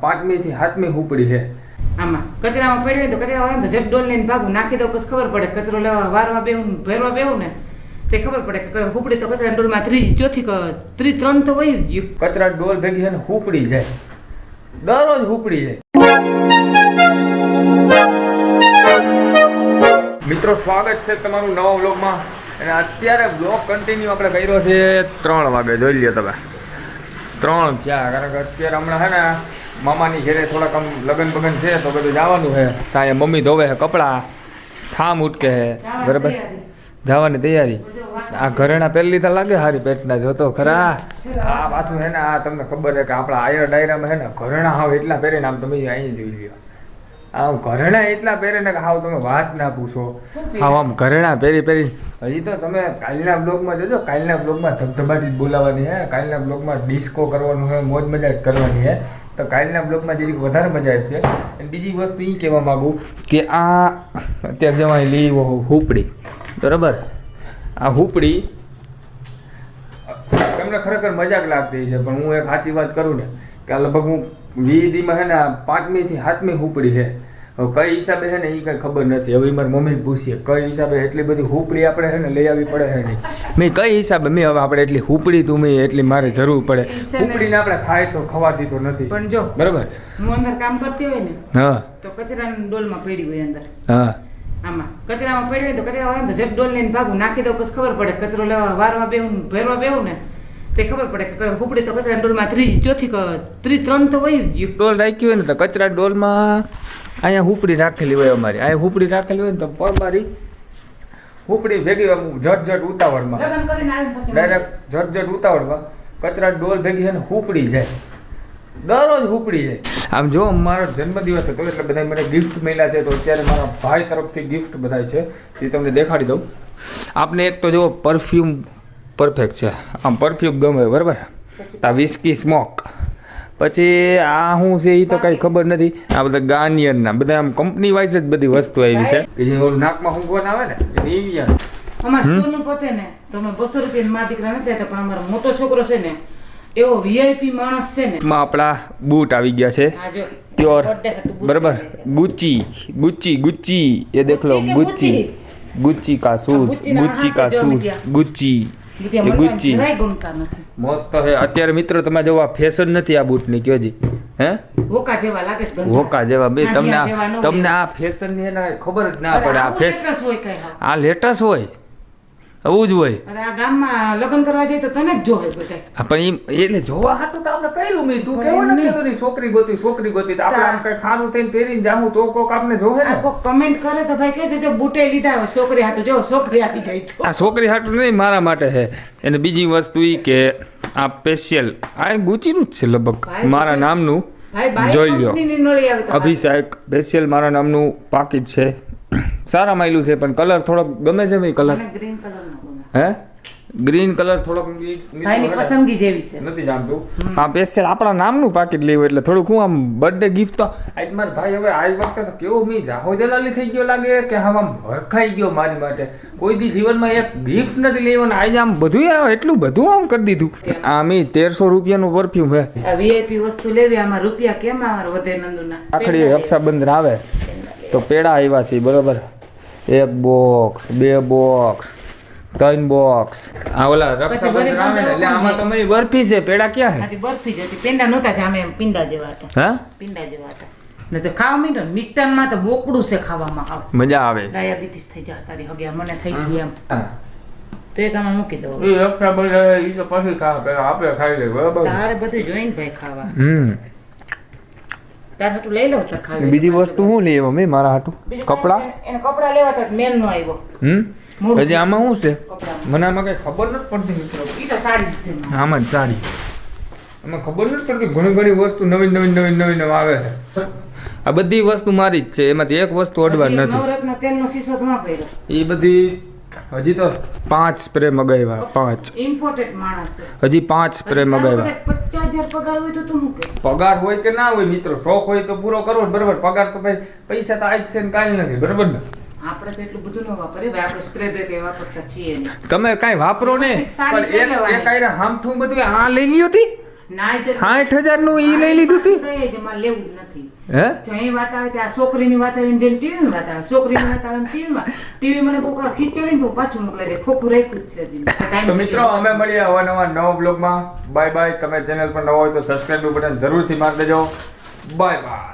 પાંચમી થી સાતમી ઉપડી છે આમાં કચરામાં પડ્યો તો કચરા તો જટ ડોલ લઈને ભાગું નાખી દો પછી ખબર પડે કચરો લેવા વારવા ને ભરવા બેવું ને તે ખબર પડે કે હુપડી તો કચરા ડોલમાં ત્રીજી ચોથી ત્રી ત્રણ તો વહી ગયું. કચરા ડોલ ભેગી છે ને હુપડી જાય. દરરોજ હુપડી જાય. મિત્રો સ્વાગત છે તમારું નવા વ્લોગમાં. અને અત્યારે બ્લોગ કન્ટિન્યુ આપણે કર્યો છે ત્રણ વાગે જોઈ લ્યો તમે. ત્રણ થયા. કારણ કે અત્યારે હમણાં છે ને મામાની ઘેરે થોડાક આમ લગન બગન છે તો બધું જવાનું છે ત્યાં મમ્મી ધોવે છે કપડાં. ઠામ ઉટકે છે બરાબર? જવાની તૈયારી. આ ઘરેણા પહેલી તો લાગે હારી પેટના જોતો ખરા. આ પાછું છે ને આ તમને ખબર છે કે આપણા આયર ડાયરામાં છે ને ઘરેણા હાવ એટલા પહેરીને આમ તમે અહીં જોઈ લ્યો આમ ઘરેણા એટલા પહેરે ને હાવ તમે વાત ના પૂછો. હાવ આમ ઘરેણા પહેરી પહેરી. હજી તો તમે કાલના બ્લોગમાં જોજો કાલના બ્લોગમાં ધબધબાટી જ બોલાવાની હે. કાલના બ્લોગમાં ડિસ્કો કરવાનું છે મોજ મજા જ કરવાની હે. તો કાલના બ્લોગમાં જરીક વધારે મજા આવશે અને બીજી વસ્તુ એ કહેવા માંગુ કે આ અત્યારે જવાય લી હુપડી બરાબર? આ હુપડી તમને ખરેખર મજાક લાગતી છે પણ હું એક સાચી વાત કરું ને કે લગભગ હું વીડીમાં હે ને આ પાંચમી થી સાતમી હુપડી છે હવે કઈ હિસાબે છે ને એ કઈ ખબર નથી. હવે મારી મમ્મીને પૂછીએ કઈ હિસાબે એટલી બધી હુપડી આપણે છે ને લઈ આવવી પડે છે નહીં મેં કઈ હિસાબે મેં હવે આપણે એટલી હુપડી તું મેં એટલી મારે જરૂર પડે. હુપડીને આપણે ખાય તો ખવાતી તો નથી. પણ જો બરાબર? હું અંદર કામ કરતી હોય ને હા. તો કચરાની ડોલમાં પડી હોય અંદર. હા. આમાં. કચરામાં પડી હોય તો કચરા વાળા તો જટ ડોલ લઈને ભાગું નાખી દો પછી ખબર પડે કચરો લેવા વારવા બેહું ભેરવા બેહું ને તે ખબર પડે કે હુપડી તો કચરા ડોલમાં ત્રીજી ચોથી ત્રી ત્રણ તો વહી ગયું. ડોલ રાખ્યું હોય ને તો કચરા ડોલમાં અહીંયા હુપડી રાખેલી હોય અમારી. અહીંયા હુપડી રાખેલી હોય ને તો પરબારી હુપડી ભેગી હોય ઝટ ઝટ ઉતાવળમાં. ડાયરેક્ટ ઝટ ઝટ ઉતાવળમાં. કચરા ડોલ ભેગી ને હુપડી જાય દરરોજ હુપડી જાય આમ જો મારો જન્મદિવસ હતો એટલે બધા મને ગિફ્ટ મળ્યા છે તો અત્યારે મારા ભાઈ તરફથી ગિફ્ટ બધા છે. તે તમને દેખાડી દઉં. આપને એક તો જો પરફ્યુમ પરફેક્ટ છે. આમ પરફ્યુમ ગમે બરાબર? આ વિસ્કી સ્મોક પછી આ શું છે એ તો કઈ ખબર નથી. આ બધા ગાર્નિયર ના બધા આમ કંપની વાઇઝ જ બધી વસ્તુ આવી છે. કે જે ઓલું નાકમાં હુંકવાના આવે ને એ નિવિયા અમાર સોનું પોતે ને તો અમે બસો રૂપિયા માં દીકરા નથી લેતા પણ અમારો મોટો છોકરો છે ને એવો વીઆઈપી માણસ છે ને. માં આપણા બૂટ આવી ગયા છે. પ્યોર. બરાબર. ગુચ્ચી ગુચ્ચી ગુચ્ચી એ દેખ લો ગુચ્ચી ગુચ્ચી ગુચ્ચી કા શૂઝ ગુચ્ચી કા શૂઝ મીડિયા. ગુચ્ચી મસ્ત અત્યારે મિત્રો તમે જો આ ફેશન નથી આ બૂટની કયો હે? હોકા જેવા લાગે છે હોકા જેવા બે તમને આ- તમને આ ફેશનની ખબર જ ના પડે. આ ફેશન. આ લેટેસ્ટ હોય? આવું જ હોય. અરે આ ગામમાં લગ્ન કરવા જાય તો તને જ જોવે બધાય. પણ એટલે જોવા હાટું તો આપણે કહેલું મેં તું કેવો ને. કીધું નહીં, છોકરી ગોતી છોકરી ગોતી. આપણે આમ કઈ ખાનું થઈને પહેરીને જામું તો કોક આપણે જોવે ને? કોક કમેન્ટ કરે તો ભાઈ કહેજો જો બુટે લીધા હોય છોકરી હાટું. જો છોકરી આપી જાય તો. આ છોકરી હાટું નહીં મારા માટે છે. અને બીજી વસ્તુ એ કે આ સ્પેશિયલ આ ગુચીનું જ છે લગભગ. મારા. નામનું જોઈ લ્યો. અભિષેક સ્પેશિયલ મારા નામનું પાકીટ છે. સારા માયલું છે પણ કલર થોડોક ગમે છે ભાઈ કલર ગ્રીન કલર હે? ગ્રીન કલર થોડોક ભાઈની પસંદગી જેવી છે. નથી જાણતું. આ સ્પેશિયલ આપણા નામનું પાકીટ લેવું એટલે થોડુંક હું આમ બર્થડે ગિફ્ટ તો આજ માર ભાઈ હવે આ વખતે તો કેવો મી જાહો જલાલી થઈ ગયો લાગે કે હા આમ ભરખાઈ ગયો મારી માટે. કોઈ દી જીવનમાં એક ગિફ્ટ નથી લેવાનું આજે આમ બધું આવે એટલું બધું આમ કરી દીધું. આ મી તેરસો રૂપિયાનું પરફ્યુમ હે. આ વીઆઈપી વસ્તુ લેવી આમાં રૂપિયા કેમ આવે વધે નંદુના? આખડી રક્ષાબંધન આવે. તો પેડા આવ્યા છે બરોબર. એક બોક્સ બે બોક્સ ત્રણ બોક્સ આ ઓલા રક્ષાબંધન આવે ને એટલે આમાં તો મેં બરફી છે પેડા ક્યાં છે? બરફી જ હતી પેંડા નહોતા જામે એમ પિંડા જેવા હતા. હા? પિંડા જેવા હતા. ને તો ખાવા ને મિષ્ટાનમાં તો બોકડું છે ખાવામાં આવ. મજા આવે. ડાયાબિટીસ થઈ જાય તારી હગે મને થઈ ગઈ એમ. તો એક આમાં મૂકી દઉં. એ રક્ષાબંધન એ તો પછી ખાવા પેલા આપણે ખાઈ લે બરાબર. તારે બધું જોઈન ભાઈ ખાવા. હમ તારે હાટું લઈ લઉં તાર ખાવી બીજી વસ્તુ શું લઈએ મમ્મી મારા હાટું? કપડા? એને કપડા લેવા તક મેલ નો આવ્યો. હમ? હજી આમાં શું છે? મને આમાં કઈ ખબર નથી પડતી મિત્રો. ઈ તો સારી છે આમાં જ સારી. આમાં ખબર નથી પડતી ઘણી ઘણી વસ્તુ નવી નવી નવી નવી નવી આવે છે. આ બધી વસ્તુ મારી જ છે એમાંથી એક વસ્તુ અડવા નથી. એ બધી હજી તો પાંચ સ્પ્રે મગાવ્યા પાંચ. ઇમ્પોર્ટેન્ટ માણસ હજી પાંચ સ્પ્રે મગાવ્યા. હજાર પગાર હોય તો તું શું કે પગાર હોય કે ના હોય મિત્રો શોખ હોય તો પૂરો કરો બરાબર. પગાર તો ભાઈ પૈસા તો આજ છે ને કાલ નથી બરાબર ને? આપણે તો એટલું બધું ન વાપરીએ ભાઈ આપણે સ્પ્રે બ્રે એ વાપરતા છીએ તમે કાઈ વાપરો ને? પણ એ કાઈ. હામઠું બધું આ લઈ લીધી તી. ના એ તો- ઈ લઈ લીધું તું? પાછું કહે છે, મારે લેવું જ નથી. હે? જો વાત આવે ત્યાં છોકરીની વાત આવે ને જેમ ટીવીની વાત આવે છોકરીની વાત આવે ટીવીમાં. ટીવી મને બહુ ખીચડી તો પાછું મોકલાઈ દે ખોખું રાખ્યું જ છે તો મિત્રો અમે મળીએ અવાનવા નવા બ્લોગમાં બાય બાય તમે ચેનલ પર નવા હોય તો સબસ્ક્રાઈબનું બટન જરૂરથી મારી દેજો. Bye bye